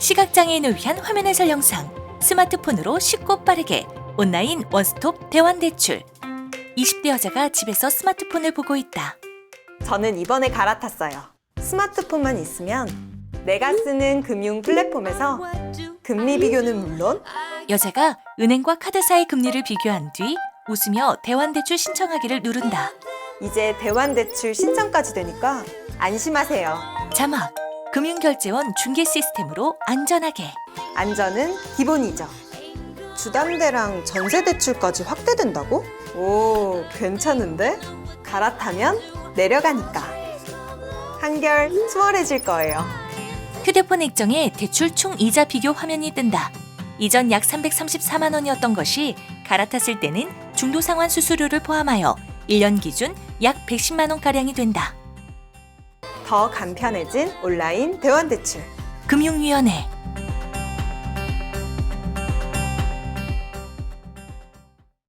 시각장애인을 위한 화면 해설 영상. 스마트폰으로 쉽고 빠르게 온라인 원스톱 대환 대출. 20대 여자가 집에서 스마트폰을 보고 있다. 저는 이번에 갈아탔어요. 스마트폰만 있으면 내가 쓰는 금융 플랫폼에서 금리 비교는 물론 여자가 은행과 카드사의 금리를 비교한 뒤 웃으며 대환 대출 신청하기를 누른다. 이제 대환 대출 신청까지 되니까 안심하세요. 자막. 금융결제원 중개 시스템으로 안전하게. 안전은 기본이죠. 주담대랑 전세 대출까지 확대된다고? 오, 괜찮은데? 갈아타면 내려가니까. 한결 수월해질 거예요. 휴대폰 액정에 대출 총 이자 비교 화면이 뜬다. 이전 약 334만 원이었던 것이 갈아탔을 때는 중도 상환 수수료를 포함하여 1년 기준 약 110만 원가량이 된다. 더 간편해진 온라인 대환 대출. 금융위원회